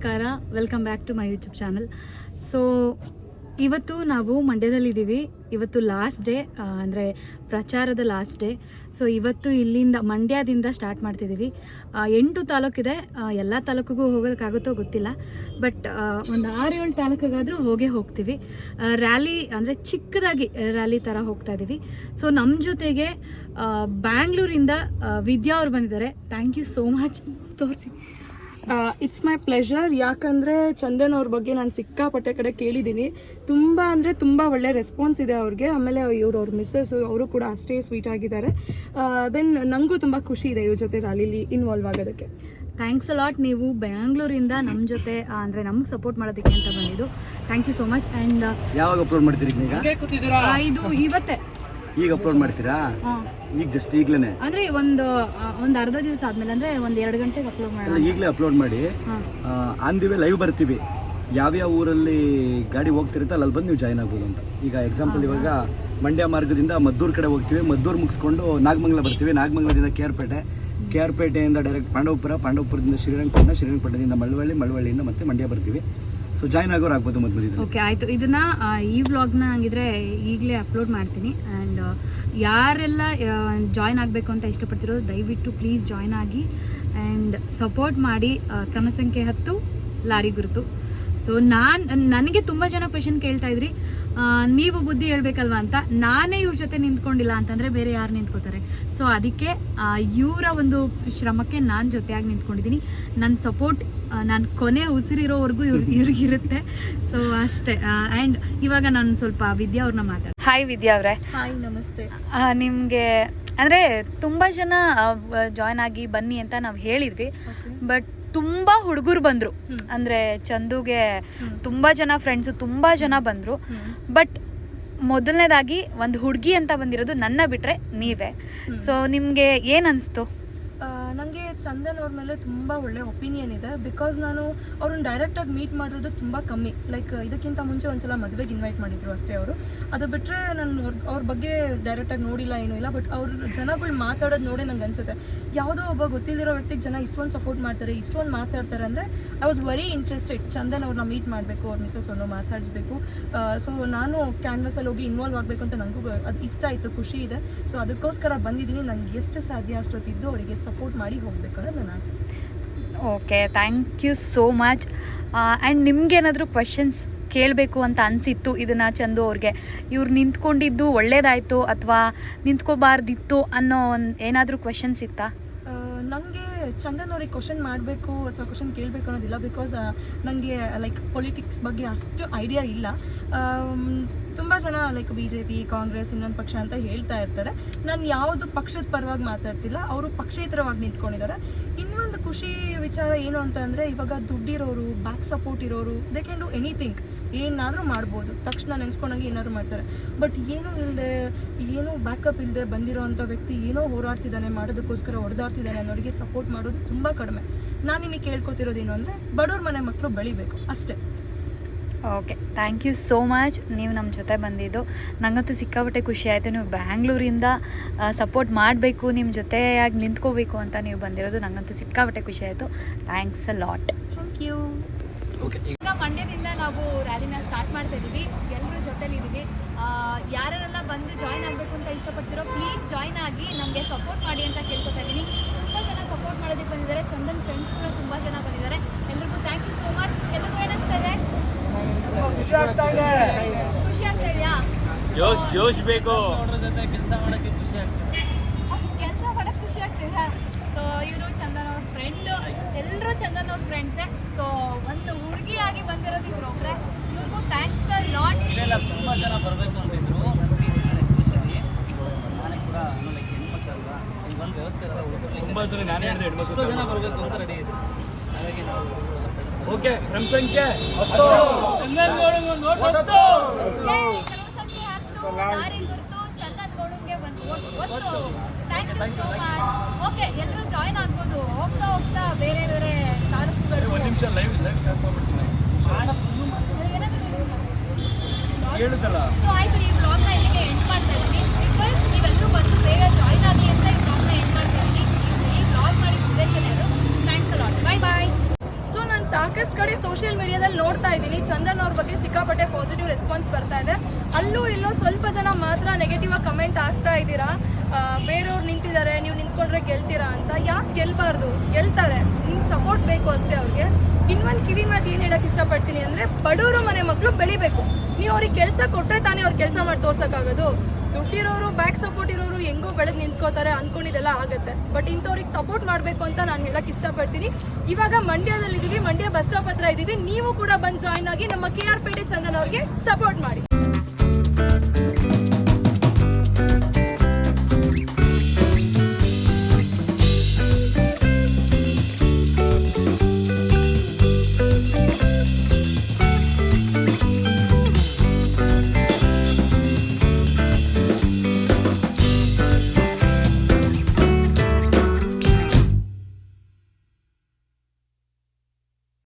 ನಮಸ್ಕಾರ. Welcome back to my YouTube channel so ಇವತ್ತು ನಾವು ಮಂಡ್ಯದಲ್ಲಿದ್ದೀವಿ. ಇವತ್ತು ಲಾಸ್ಟ್ ಡೇ ಅಂದರೆ ಪ್ರಚಾರದ ಲಾಸ್ಟ್ ಡೇ ಸೊ ಇವತ್ತು ಇಲ್ಲಿಂದ, ಮಂಡ್ಯದಿಂದ ಸ್ಟಾರ್ಟ್ ಮಾಡ್ತಿದ್ದೀವಿ. ಎಂಟು ತಾಲೂಕಿದೆ. ಎಲ್ಲ ತಾಲೂಕಿಗೂ ಹೋಗೋದಕ್ಕಾಗುತ್ತೋ ಗೊತ್ತಿಲ್ಲ. ಬಟ್ ಒಂದು ಆರು ಏಳು ತಾಲೂಕಿಗಾದರೂ ಹೋಗೇ ಹೋಗ್ತೀವಿ. ರ್ಯಾಲಿ ಅಂದರೆ ಚಿಕ್ಕದಾಗಿ ರ್ಯಾಲಿ ಥರ ಹೋಗ್ತಾ ಇದ್ದೀವಿ ಸೊ ನಮ್ಮ ಜೊತೆಗೆ ಬ್ಯಾಂಗ್ಳೂರಿಂದ ವಿದ್ಯಾ ಅವ್ರು ಬಂದಿದ್ದಾರೆ. ಥ್ಯಾಂಕ್ ಯು ಸೋ ಮಚ್ ತೋರಿಸಿ. ಇಟ್ಸ್ ಮೈ ಪ್ಲೆಷರ್ ಯಾಕಂದರೆ ಚಂದನ್ ಅವ್ರ ಬಗ್ಗೆ ನಾನು ಸಿಕ್ಕಾಪಟ್ಟೆ ಕಡೆ ಕೇಳಿದ್ದೀನಿ. ತುಂಬ ಅಂದರೆ ತುಂಬ ಒಳ್ಳೆ ರೆಸ್ಪಾನ್ಸ್ ಇದೆ ಅವ್ರಿಗೆ. ಆಮೇಲೆ ಇವರು ಅವ್ರ ಮಿಸ್ಸಸ್ಸು ಅವರು ಕೂಡ ಅಷ್ಟೇ ಸ್ವೀಟ್ ಆಗಿದ್ದಾರೆ. ದೆನ್ ನನಗೂ ತುಂಬ ಖುಷಿ ಇದೆ ಇವ್ರ ಜೊತೆ ರ್ಯಾಲಿಲಿ ಇನ್ವಾಲ್ವ್ ಆಗೋದಕ್ಕೆ. ಥ್ಯಾಂಕ್ಸ್ ಅಲಾಟ್ ನೀವು ಬೆಂಗಳೂರಿಂದ ನಮ್ಮ ಜೊತೆ ಅಂದರೆ ನಮ್ಗೆ ಸಪೋರ್ಟ್ ಮಾಡೋದಕ್ಕೆ ಅಂತ ಬಂದಿದ್ದು. Thank you so much and ಯಾವಾಗ ಅಪ್ಲೋಡ್ ಮಾಡ್ತೀರಿ ಈಗ? ಇದು ಇವತ್ತೇ. ಈಗ ಅಪ್ಲೋಡ್ ಮಾಡ್ತೀರಾ? ಈಗ ಜಸ್ಟ್ ಈಗಲೇ ಅಂದ್ರೆ ಒಂದು ಒಂದು ಅರ್ಧ ದಿವಸ ಆದ್ಮೇಲೆ ಅಂದ್ರೆ ಒಂದು ಎರಡು ಗಂಟೆಗೆ ಅಪ್ಲೋಡ್ ಮಾಡಿ ಈಗಲೇ ಅಪ್ಲೋಡ್ ಮಾಡಿ. ಆನ್ ದಿ ವೇ ಲೈವ್ ಬರ್ತೀವಿ. ಯಾವ್ಯಾವ ಊರಲ್ಲಿ ಗಾಡಿ ಹೋಗ್ತಿರುತ್ತೆ ಅಲ್ಲಿ ಬಂದು ನೀವು ಜಾಯ್ನ್ ಆಗ್ಬೋದು ಅಂತ. ಈಗ ಎಕ್ಸಾಂಪಲ್ ಇವಾಗ ಮಂಡ್ಯ ಮಾರ್ಗದಿಂದ ಮದ್ದೂರು ಕಡೆ ಹೋಗ್ತೀವಿ. ಮದ್ದೂರು ಮುಗಿಸ್ಕೊಂಡು ನಾಗಮಂಗಲ ಬರ್ತೀವಿ. ನಾಗಮಂಗಲದಿಂದ K R Pete K R ಪೇಟೆಯಿಂದ direct Pandavapura ಪಾಂಡವಪುರದಿಂದ ಶ್ರೀರಂಗಪಟ್ಟಣ ಶ್ರೀರಂಗಪಟ್ಟಣದಿಂದ ಮಳವಳ್ಳಿ ಮಳವಳ್ಳಿಯಿಂದ ಮತ್ತೆ ಮಂಡ್ಯ ಬರ್ತೀವಿ. ಸೊ ಜಾಯ್ನ್ ಆಗೋರು ಆಗ್ಬೋದು ಮೊದಲು ಓಕೆ ಆಯಿತು. ಇದನ್ನು ಈ ವ್ಲಾಗ್ನ ಹಂಗಿದ್ರೆ ಈಗಲೇ ಅಪ್ಲೋಡ್ ಮಾಡ್ತೀನಿ. ಆ್ಯಂಡ್ ಯಾರೆಲ್ಲ ಜಾಯ್ನ್ ಆಗಬೇಕು ಅಂತ ಇಷ್ಟಪಡ್ತಿರೋ, ದಯವಿಟ್ಟು ಪ್ಲೀಸ್ ಜಾಯ್ನ್ ಆಗಿ. ಆ್ಯಂಡ್ ಸಪೋರ್ಟ್ ಮಾಡಿ ಕ್ರಮ ಸಂಖ್ಯೆ ಹತ್ತು, ಲಾರಿ ಗುರುತು. ಸೊ ನಾನು ನನಗೆ ತುಂಬ ಜನ ಕ್ವೆಶನ್ ಕೇಳ್ತಾ ಇದ್ರಿ. ನೀವು ಬುದ್ಧಿ ಹೇಳ್ಬೇಕಲ್ವಾ ಅಂತ. ನಾನೇ ಇವ್ರ ಜೊತೆ ನಿಂತ್ಕೊಂಡಿಲ್ಲ ಅಂತಂದರೆ ಬೇರೆ ಯಾರು ನಿಂತ್ಕೋತಾರೆ? ಸೊ ಅದಕ್ಕೆ ಇವರ ಒಂದು ಶ್ರಮಕ್ಕೆ ನಾನು ಜೊತೆಯಾಗಿ ನಿಂತ್ಕೊಂಡಿದ್ದೀನಿ ನನ್ನ ಸಪೋರ್ಟ್ ನಾನು ಕೊನೆ ಉಸಿರಿರೋವರೆಗೂ ಇವ್ರ ಇವ್ರಿಗಿರುತ್ತೆ ಸೊ ಅಷ್ಟೇ. ಆ್ಯಂಡ್ ಇವಾಗ ನಾನು ಸ್ವಲ್ಪ ವಿದ್ಯಾ ಅವ್ರನ್ನ ಮಾತಾಡ ಹಾಯ್ ವಿದ್ಯಾ ಅವರೇ. ಹಾಯ್ ನಮಸ್ತೆ. ನಿಮಗೆ ಅಂದರೆ ತುಂಬ ಜನ ಜಾಯ್ನ್ ಆಗಿ ಬನ್ನಿ ಅಂತ ನಾವು ಹೇಳಿದ್ವಿ. ಬಟ್ ತುಂಬ ಹುಡುಗರು ಬಂದರು. ಅಂದರೆ ಚಂದುಗೆ ತುಂಬ ಜನ ಫ್ರೆಂಡ್ಸು ತುಂಬ ಜನ ಬಂದರು. ಬಟ್ ಮೊದಲನೇದಾಗಿ ಒಂದು ಹುಡುಗಿ ಅಂತ ಬಂದಿರೋದು ನನ್ನ ಬಿಟ್ಟರೆ ನೀವೇ. ಸೊ ನಿಮಗೆ ಏನು ಅನಿಸ್ತು? ನನಗೆ ಚಂದನ್ ಅವ್ರ ಮೇಲೆ ತುಂಬ ಒಳ್ಳೆ ಒಪಿನಿಯನ್ ಇದೆ ಬಿಕಾಸ್ ನಾನು ಅವ್ರನ್ನ ಡೈರೆಕ್ಟಾಗಿ ಮೀಟ್ ಮಾಡಿರೋದು ತುಂಬ ಕಮ್ಮಿ. ಲೈಕ್ ಇದಕ್ಕಿಂತ ಮುಂಚೆ ಒಂದ್ಸಲ ಮದುವೆಗೆ ಇನ್ವೈಟ್ ಮಾಡಿದ್ರು ಅಷ್ಟೇ ಅವರು. ಅದು ಬಿಟ್ಟರೆ ನಾನು ಅವ್ರ ಅವ್ರ ಬಗ್ಗೆ ಡೈರೆಕ್ಟಾಗಿ ನೋಡಿಲ್ಲ, ಏನೂ ಇಲ್ಲ ಬಟ್ ಅವ್ರ ಜನಗಳು ಮಾತಾಡೋದು ನೋಡಿ ನಂಗೆ ಅನ್ಸುತ್ತೆ. ಯಾವುದೋ ಒಬ್ಬ ಗೊತ್ತಿಲ್ಲಿರೋ ವ್ಯಕ್ತಿಗೆ ಜನ ಇಷ್ಟೊಂದು ಸಪೋರ್ಟ್ ಮಾಡ್ತಾರೆ, ಇಷ್ಟೊಂದು ಮಾತಾಡ್ತಾರೆ ಅಂದರೆ I was very interested Chandan ಅವ್ರನ್ನ ಮೀಟ್ ಮಾಡಬೇಕು, ಅವ್ರ ಮಿಸಸ್ ಅವ್ರನ್ನ ಮಾತಾಡಿಸ್ಬೇಕು. ಸೊ ನಾನು ಕ್ಯಾನ್ವಸಲ್ಲಿ ಹೋಗಿ ಇನ್ವಾಲ್ವ್ ಆಗಬೇಕು ಅಂತ ನನಗೂ ಅದು ಇಷ್ಟ ಆಯಿತು, ಖುಷಿ ಇದೆ. ಸೊ ಅದಕ್ಕೋಸ್ಕರ ಬಂದಿದ್ದೀನಿ. ನನಗೆ ಎಷ್ಟು ಸಾಧ್ಯ ಅಷ್ಟೊತ್ತಿದ್ದು ಅವರಿಗೆ ಸಪೋರ್ಟ್ ಮಾಡಿ ಹೋಗಬೇಕು ಅನ್ನೋದು ನನ್ನ ಆಸೆ. Okay thank you so much and ನಿಮ್ಗೇನಾದರೂ ಕ್ವೆಶನ್ಸ್ ಕೇಳಬೇಕು ಅಂತ ಅನಿಸಿತ್ತು ಇದನ್ನು ಚಂದು ಅವ್ರಿಗೆ? ಇವ್ರು ನಿಂತ್ಕೊಂಡಿದ್ದು ಒಳ್ಳೇದಾಯಿತು ಅಥವಾ ನಿಂತ್ಕೋಬಾರ್ದಿತ್ತು ಅನ್ನೋ ಒಂದು ಏನಾದರೂ ಕ್ವೆಶನ್ಸ್ ಇತ್ತಾ? ನನಗೆ ಚಂದನ್ ಅವ್ರಿಗೆ ಕ್ವಶನ್ ಮಾಡಬೇಕು ಅಥವಾ ಕ್ವಶನ್ ಕೇಳಬೇಕು ಅನ್ನೋದಿಲ್ಲ ಬಿಕಾಸ್ ನನಗೆ ಲೈಕ್ ಪೊಲಿಟಿಕ್ಸ್ ಬಗ್ಗೆ ಅಷ್ಟು ಐಡಿಯಾ ಇಲ್ಲ. ತುಂಬ ಜನ like B J P Congress ಇನ್ನೊಂದು ಪಕ್ಷ ಅಂತ ಹೇಳ್ತಾ ಇರ್ತಾರೆ. ನಾನು ಯಾವುದು ಪಕ್ಷದ ಪರವಾಗಿ ಮಾತಾಡ್ತಿಲ್ಲ, ಅವರು ಪಕ್ಷೇತರವಾಗಿ ನಿಂತ್ಕೊಂಡಿದ್ದಾರೆ. ಇನ್ನೊಂದು ಖುಷಿ ವಿಚಾರ ಏನು ಅಂತ ಅಂದರೆ, ಇವಾಗ ದುಡ್ಡಿರೋರು ಬ್ಯಾಕ್ ಸಪೋರ್ಟ್ ಇರೋರು ದೇ ಕ್ಯಾನ್ ಡೂ ಎನಿಥಿಂಗ್ ಏನಾದರೂ ಮಾಡ್ಬೋದು. ತಕ್ಷಣ ನೆನೆಸ್ಕೊಂಡಂಗೆ ಏನಾದ್ರು ಮಾಡ್ತಾರೆ. ಬಟ್ ಏನೂ ಇಲ್ಲದೆ ಏನೂ ಬ್ಯಾಕಪ್ ಇಲ್ಲದೆ ಬಂದಿರೋ ಅಂಥ ವ್ಯಕ್ತಿ ಏನೋ ಹೋರಾಡ್ತಿದ್ದಾನೆ, ಮಾಡೋದಕ್ಕೋಸ್ಕರ ಹೊಡೆದಾಡ್ತಿದ್ದಾನೆ ಅನ್ನೋರಿಗೆ ಸಪೋರ್ಟ್ ಮಾಡೋದು ತುಂಬ ಕಡಿಮೆ. ನಾನು ನಿಮಗೆ ಕೇಳ್ಕೊತಿರೋದೇನು ಅಂದರೆ, ಬಡವ್ರ ಮನೆ ಮಕ್ಕಳು ಬೆಳಿಬೇಕು, ಅಷ್ಟೇ. Okay thank you so much ನೀವು ನಮ್ಮ ಜೊತೆ ಬಂದಿದ್ದು. ನನಗಂತೂ ಸಿಕ್ಕಾಪಟ್ಟೆ ಖುಷಿ ಆಯಿತು. ನೀವು ಬ್ಯಾಂಗ್ಳೂರಿಂದ ಸಪೋರ್ಟ್ ಮಾಡಬೇಕು ನಿಮ್ಮ ಜೊತೆಯಾಗಿ ನಿಂತ್ಕೋಬೇಕು ಅಂತ ನೀವು ಬಂದಿರೋದು ನನಗಂತೂ ಸಿಕ್ಕಾಪಟ್ಟೆ ಖುಷಿ ಆಯಿತು. Thanks a lot thank you okay ಈಗ ಮಂಡ್ಯದಿಂದ ನಾವು ರ್ಯಾಲಿನ ಸ್ಟಾರ್ಟ್ ಮಾಡ್ತಾ ಇದ್ದೀವಿ. ಎಲ್ಲರೂ ಜೊತೆಲಿದ್ದೀವಿ ಯಾರೆಲ್ಲ ಬಂದು ಜಾಯ್ನ್ ಆಗಬೇಕು ಅಂತ ಇಷ್ಟಪಡ್ತಿರೋ ಪ್ಲೀಸ್ ಜಾಯ್ನ್ ಆಗಿ ನಮಗೆ ಸಪೋರ್ಟ್ ಮಾಡಿ ಅಂತ ಕೇಳ್ಕೊತಾ ಇದ್ದೀನಿ ತುಂಬ ಜನ ಸಪೋರ್ಟ್ ಮಾಡೋದಕ್ಕೆ ಬಂದಿದ್ದಾರೆ ಚಂದನ್ ಫ್ರೆಂಡ್ಸ್ ಕೂಡ ತುಂಬ ಜನ ಬಂದಿದ್ದಾರೆ ಎಲ್ರಿಗೂ ಥ್ಯಾಂಕ್ ಯು ಸೋ ಮಚ್ ಎಲ್ರಿಗೂ ಏನಿಸ್ತಾ ಇದೆ ಖುಷಿ ಆಗ್ತಾ ಇದೆಯಾ? ಜೋಶ್ ಜೋಶ್ ಬೇಕು ಕೆಲಸ ಮಾಡಕ್ಕೆ ಖುಷಿ ಆಗ್ತದೆ ಕೆಲಸ ಮಾಡೋಕ್ಕೆ ಖುಷಿ ಆಗ್ತಿದೆ ಸೊ ಇವರು ಚಂದನ್ ಅವ್ರ ಫ್ರೆಂಡ್ ಎಲ್ಲರೂ ಚಂದನ್ ಅವ್ರ ಫ್ರೆಂಡ್ಸೇ ಸೊ ಒಂದು ಹುಡುಗಿಯಾಗಿ ಬಂದಿರೋದು ಇವ್ರೊಬ್ರೆ ಇವ್ರಿಗೂ ಥ್ಯಾಂಕ್ಸ್ ಲಾಟ್ ಇಲ್ಲ ತುಂಬಾ ಜನ ಬರಬೇಕು ಅಂತಿದ್ರು. ಎಸ್ಪೆಷಲಿ ನಾನೇ ಕೂಡ ಲೈಕ್ ಹೆಣ್ಮಕ್ಳಲ್ವಾ ಒಂದು ವ್ಯವಸ್ಥೆ ಇರಲ್ಲ ಊಟಕ್ಕೆ. ತುಂಬಾ ಜನ ನಾನೇ ಹೇಳಿದೆ ಜನ ಬರಬೇಕು ಅಂತ ರೆಡಿ ಇದೆ ಹಾಗಾಗಿ ನಾವು ಓಕೆ ನಮ್ಮ ಸಂಖ್ಯೆ ಹತ್ತು. ಓಕೆ ಎಲ್ಲರೂ ಜಾಯ್ನ್ ಆಗ್ಬೋದು. ಹೋಗ್ತಾ ಹೋಗ್ತಾ ಬೇರೆ ಬೇರೆ ತಾಲೂಕುಗಳು ಒಂದು ನಿಮಿಷ ಲೈವ್ ಲೈವ್ ಸ್ಟಾರ್ಟ್ ಮಾಡ್ಬಿಡ್ತೀನಿ. ಹೇಳುದಲ್ಲ ಸೊ ಆಯ್ತು ಈ ಬ್ಲಾಗ್ನ ಇಲ್ಲಿಗೆ ಎಂಡ್ ಮಾಡ್ತಾ ಇದ್ದೀನಿ ಬಿಕಾಸ್ ನೀವೆಲ್ಲರೂ ಬಂದು ಬೇಗ ಜಾಯ್ನ್ ಆಗಿ ಅಂತ ಈ ಬ್ಲಾಗ್ನ ಎಂಡ್ ಮಾಡ್ತಾ ಇದ್ದೀನಿ ಈ ಬ್ಲಾಗ್ ಮಾಡಿ ಉದ್ದೇಶ thanks a lot bye bye so ನಾನು ಸಾಕಷ್ಟು ಕಡೆ ಸೋಷಿಯಲ್ ಮೀಡಿಯಾದಲ್ಲಿ ನೋಡ್ತಾ ಇದ್ದೀನಿ ಚಂದನ್ ಅವ್ರ ಬಗ್ಗೆ ಸಿಕ್ಕಾಪಟ್ಟೆ ಪಾಸಿಟಿವ್ ರೆಸ್ಪಾನ್ಸ್ ಬರ್ತಾ ಇದೆ. ಅಲ್ಲೂ ಇಲ್ಲೋ ಸ್ವಲ್ಪ ಜನ ಮಾತ್ರ ನೆಗೆಟಿವ್ ಆಗಿ ಕಮೆಂಟ್ ಆಗ್ತಾ ಇದ್ದೀರಾ? ಬೇರೆಯವ್ರು ನಿಂತಿದ್ದಾರೆ, ನೀವು ನಿಂತ್ಕೊಂಡ್ರೆ ಗೆಲ್ತೀರಾ ಅಂತ? ಯಾಕೆ ಗೆಲ್ಬಾರ್ದು? ಗೆಲ್ತಾರೆ. ನಿಮ್ಗೆ ಸಪೋರ್ಟ್ ಬೇಕು ಅಷ್ಟೇ ಅವ್ರಿಗೆ. ಇನ್ನೊಂದು ಕಿವಿ ಮಾತು ಏನು ಹೇಳಕ್ಕೆ ಇಷ್ಟಪಡ್ತೀನಿ ಅಂದರೆ, ಬಡವರು ಮನೆ ಮಕ್ಕಳು ಬೆಳಿಬೇಕು. ನೀವು ಅವ್ರಿಗೆ ಕೆಲಸ ಕೊಟ್ಟರೆ ತಾನೇ ಅವ್ರು ಕೆಲಸ ಮಾಡಿ ತೋರ್ಸೋಕ್ಕಾಗೋದು ದುಡ್ಡಿರೋರು ಬ್ಯಾಕ್ ಸಪೋರ್ಟ್ ಇರೋರು ಹೆಂಗೋ ಬೆಳೆದು ನಿಂತ್ಕೋತಾರೆ ಅನ್ಕೊಂಡಿದ್ದೆಲ್ಲ ಆಗುತ್ತೆ. ಬಟ್ ಇಂಥವ್ರಿಗೆ ಸಪೋರ್ಟ್ ಮಾಡಬೇಕು ಅಂತ ನಾನು ಹೇಳಕ್ಕೆ ಇಷ್ಟಪಡ್ತೀನಿ. ಇವಾಗ ಮಂಡ್ಯದಲ್ಲಿದ್ದೀವಿ, ಮಂಡ್ಯ ಬಸ್ ಸ್ಟಾಪ್ ಹತ್ರ ಇದ್ದೀವಿ. ನೀವು ಕೂಡ ಬಂದು ಜಾಯ್ನ್ ಆಗಿ ನಮ್ಮ ಕೆ ಆರ್ ಪೇಟೆ ಚಂದನ್ ಅವ್ರಿಗೆ ಸಪೋರ್ಟ್ ಮಾಡಿ.